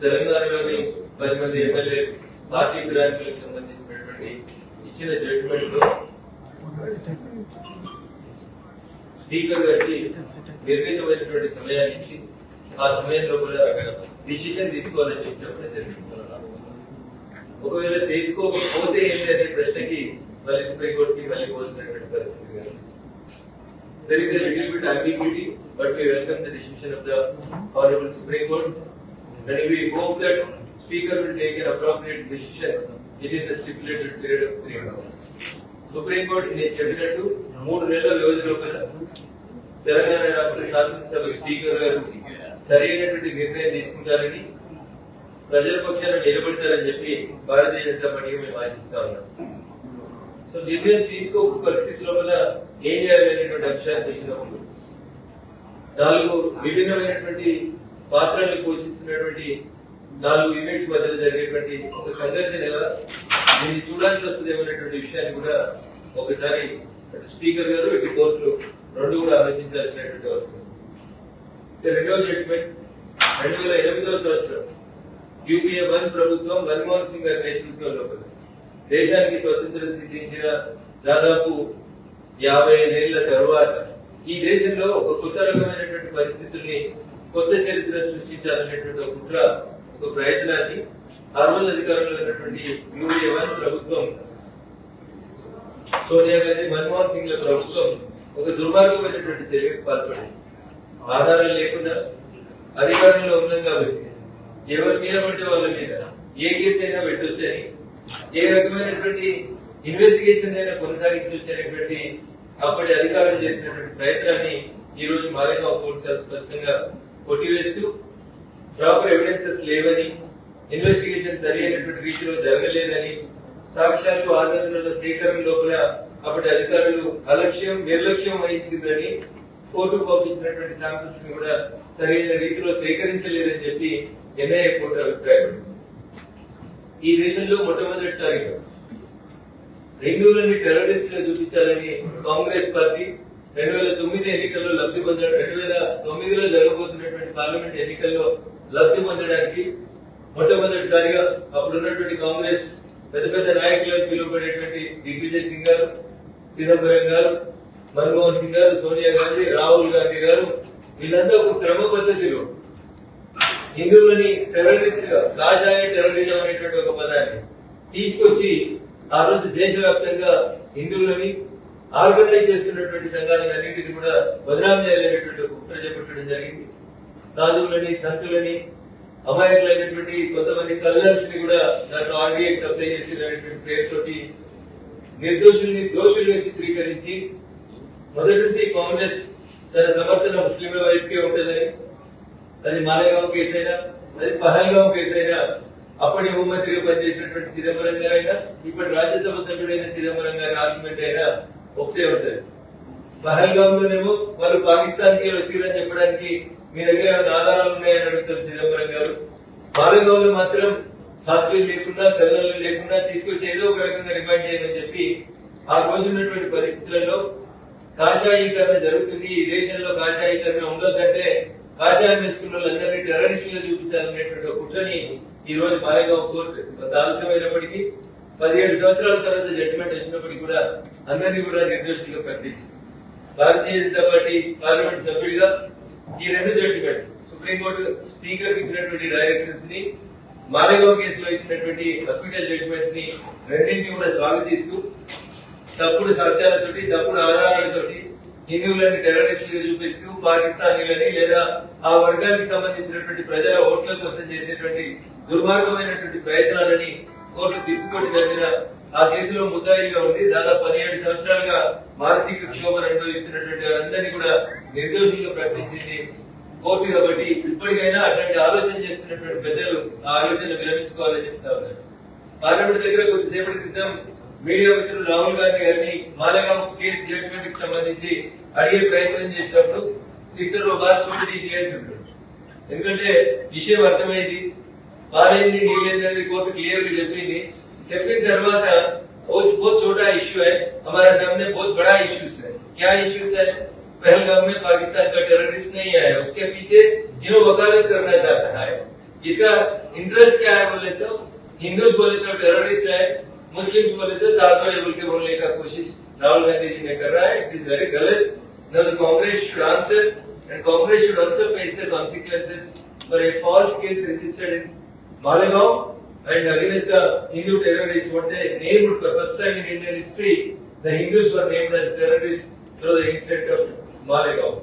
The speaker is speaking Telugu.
తెలంగాణలోని పది మంది ఎమ్మెల్యే పార్టీ ఫిరాయింపులకు సంబంధించినటువంటి ఇచ్చిన జడ్జిమెంట్ లో స్పీకర్ గారికి నిర్ణీతమైనటువంటి సమయాన్ని ఇచ్చి ఆ సమయంలో కూడా డిసిషన్ తీసుకోవాలని చెప్పి చెప్పడం జరిగింది ఒకవేళ తీసుకోకపోతే ఏంటి అనే ప్రశ్నకి మళ్ళీ సుప్రీంకోర్టుకి మళ్ళీ పోల్సినటువంటి పరిస్థితి కాదు. There is a little bit ambiguity, but we welcome the decision of the Honorable Supreme Court. Then we hope that Speaker will take an appropriate decision within the stipulated period of three months. Supreme court నేను చెప్పినట్టు మూడు నెలల వ్యవధి లోపల తెలంగాణ రాష్ట్ర శాసనసభ స్పీకర్ గారు సరైనటువంటి నిర్ణయం తీసుకుంటారని ప్రజల పక్షాన నిలబడతారని చెప్పి భారతీయ జనతా పార్టీకి మేము ఆశిస్తా ఉన్నాం సో నిర్ణయం తీసుకోక పరిస్థితి లోపల ఏం చేయాలి అనేటువంటి అంశాన్ని వచ్చినప్పుడు నాలుగు విభిన్నమైనటువంటి పాత్రలు పోషిస్తున్నటువంటి నాలుగు యూనిట్స్ మధ్య జరిగేటువంటి ఒక సంఘర్షణ ఎలా? దీన్ని చూడాల్సి వస్తుంది విషయాన్ని కూడా ఒకసారి అటు స్పీకర్ గారు ఇటు కోర్టులు రెండు కూడా ఆలోచించాల్సినటువంటి అవసరం. రెండవ జడ్జిమెంట్ రెండు వేల ఎనిమిదవ సంవత్సరం యూపీఏ వన్ ప్రభుత్వం మన్మోహన్ సింగ్ గారి నేతృత్వంలో దేశానికి స్వతంత్రం సిద్ధించిన దాదాపు యాభై ఐదేళ్ళ తర్వాత ఈ దేశంలో ఒక కొత్త రకమైనటువంటి పరిస్థితుల్ని కొత్త చరిత్ర సృష్టించాలనేటువంటి ఒక కుట్ర ఒక ప్రయత్నాన్ని ఆ రోజు అధికారంలో ఉన్నటువంటి యూపీఏ వన్ ప్రభుత్వం సోనియా గాంధీ మన్మోహన్ సింగ్ ల ప్రభుత్వం ఒక దుర్మార్గమైనటువంటి చర్యకు పాల్పడింది. ఆధారాలు లేకుండా అధికారంలో ఉన్నాం కాబట్టి ఎవరి మీద పడితే వాళ్ళ మీద ఏ కేసు అయినా పెట్టొచ్చని ఏ రకమైనటువంటి ఇన్వెస్టిగేషన్ అయినా కొనసాగించవచ్చు అనేటువంటి అప్పటి అధికారులు చేసినటువంటి ప్రయత్నాన్ని ఈ రోజు మారేగా కోర్టు స్పష్టంగా కొట్టివేస్తూ ప్రాపర్ ఎవిడెన్సెస్ లేవని ఇన్వెస్టిగేషన్ సరి అయినటువంటి రీతిలో జరగలేదని సాక్ష్యాలు ఆధారాల సేకరణ లోపల అప్పటి అధికారులు అలక్ష్యం నిర్లక్ష్యం వహించిందని కోర్టుకు పంపించినటువంటి శాంపిల్స్ని కూడా సరైన రీతిలో సేకరించలేదని చెప్పి ఎన్ఐఏ కోర్టు అభిప్రాయపడింది. ఈ దేశంలో మొట్టమొదటిసారిగా హిందువులని టెర్రరిస్టులు చూపించాలని కాంగ్రెస్ పార్టీ రెండు వేల తొమ్మిది ఎన్నికల్లో లబ్ధి పొందడం రెండు వేల తొమ్మిదిలో జరగబోతున్నటువంటి పార్లమెంట్ ఎన్నికల్లో లబ్ధి పొందడానికి మొట్టమొదటిసారిగా అప్పుడు ఉన్నటువంటి కాంగ్రెస్ పెద్ద పెద్ద నాయకులను పిలువబడేటువంటి దిగ్విజయ్ సింగ్ గారు చిదంబరం గారు మన్మోహన్ సింగ్ గారు సోనియా గాంధీ రాహుల్ గాంధీ గారు వీళ్ళంతా ఒక క్రమ పద్ధతిలో హిందువులని టెర్రరిస్ట్గా కాషాయ టెర్రరిజం అనేటువంటి ఒక పదాన్ని తీసుకొచ్చి ఆ రోజు దేశవ్యాప్తంగా హిందువులని ఆర్గనైజ్ చేస్తున్నటువంటి సంఘాలను అన్నింటినీ కూడా బదనాం చేయాలనేటువంటి ఒక కుట్ర చేపట్టడం జరిగింది. సాధువులని సంతులని అమాయకులైనటువంటి కొంతమంది కల్లర్స్ని కూడా దాంట్లో ఆర్బీఐకి సప్లై చేసినటువంటి పేరుతోటి నిర్దోషుల్ని దోషులుగా చిత్రీకరించి మొదటి నుంచి కాంగ్రెస్ తన సమర్థన ముస్లింల వైపుకే ఉంటుందని అది మాలేగాం కేసు అయినా అది పహల్గాం కేసు అయినా అప్పటి హోంమంత్రిగా పనిచేసినటువంటి చిదంబరం గారు అయినా ఇప్పటి రాజ్యసభ సభ్యుడైన చిదంబరం గారి ఆర్గ్యుమెంట్ అయినా ఒకటే ఉంటుంది. పహల్గామ్ లోనేమో వాళ్ళు పాకిస్తాన్కి వచ్చిరని చెప్పడానికి మీ దగ్గర ఏమైనా ఆధారాలు ఉన్నాయని అడుగుతారు చిదంబరం గారు. పహల్గామ్లో మాత్రం సాధ్యం లేకుండా కరుణలు లేకుండా తీసుకొచ్చి ఏదో ఒక రకంగా రిమాండ్ చేయమని చెప్పి ఆ రోజు ఉన్నటువంటి పరిస్థితులలో కాషాయీకరణ జరుగుతుంది. ఈ దేశంలో కాషాయీకరణ ఉండదంటే కాషాయం వేసుకున్న వాళ్ళందరినీ టెర్రరిస్టులుగా చూపించాలనేటువంటి కుట్రని ఈ రోజు మారేగావ్ కోర్టు కొంత ఆలస్యమైనప్పటికీ పదిహేడు సంవత్సరాల తర్వాత జడ్జిమెంట్ వచ్చినప్పటికీ కూడా అందరినీ కూడా నిర్దోషులుగా ప్రకటించింది. భారతీయ జనతా పార్టీ పార్లమెంట్ సభ్యుడిగా ఈ రెండు జడ్జిమెంట్ సుప్రీంకోర్టు స్పీకర్ ఇచ్చినటువంటి డైరెక్షన్స్ని మాలేగావ్ కేసులో ఇచ్చినటువంటి అక్విటల్ జడ్జిమెంట్ని రెండింటిని కూడా స్వాగతిస్తూ తప్పుడు సాక్ష్యాలతోటి తప్పుడు ఆధారాలతోటి హిందువులని టెర్రరిస్టులుగా చూపిస్తూ పాకిస్తానీలని లేదా ఆ వర్గానికి సంబంధించినటువంటి ప్రజల ఓట్ల కోసం చేసేటువంటి దుర్మార్గమైనటువంటి ప్రయత్నాలని కోర్టు తిప్పికొట్టినందున ఆ కేసులో ముద్దాయిగా ఉండి దాదాపు పదిహేడు సంవత్సరాలుగా మానసిక క్షోభను అనుభవిస్తున్నటువంటి వారందరినీ కూడా నిర్దోషులుగా ప్రకటించింది కోర్టు కాబట్టి ఇప్పటికైనా అట్లాంటి ఆలోచన చేస్తున్నటువంటి పెద్దలు ఆ ఆలోచన విరమించుకోవాలని చెప్తా ఉన్నారు. పార్లమెంట్ దగ్గర కొద్దిసేపటి క్రితం మీడియా మిత్రులు రాహుల్ గాంధీ గారిని మాలగాం కేసు జడ్జిమెంట్కి సంబంధించి అడిగే ప్రయత్నం చేసినప్పుడు సిస్టర్ ఒక బాగా చోటు తీసి ఎందుకంటే విషయం అర్థమైంది. పాలైంది నీళ్ళైంది అనేది కోర్టు క్లియర్ గా చెప్పింది చెప్పిన తర్వాత वो बहुत छोटा इश्यू है हमारे सामने बहुत बड़ा इश्यूज है क्या इश्यूज है पहलगाम में पाकिस्तान का टेररिस्ट नहीं आया उसके पीछे जिन्हों वकालत करना चाहता है इसका इंटरेस्ट क्या है बोले तो हिंदूज बोले तो टेररिस्ट है मुस्लिम्स बोले तो साथ में बोल के बोलने का कोशिश राहुल गांधी जी ने कर रहा है इट इज वेरी गलत Now the Congress should answer and Congress should also face the consequences for a false case registered in Malegaon and against the Hindu terrorists what they named for first time in Indian history the Hindus were named as terrorists through the incident of Malegaon.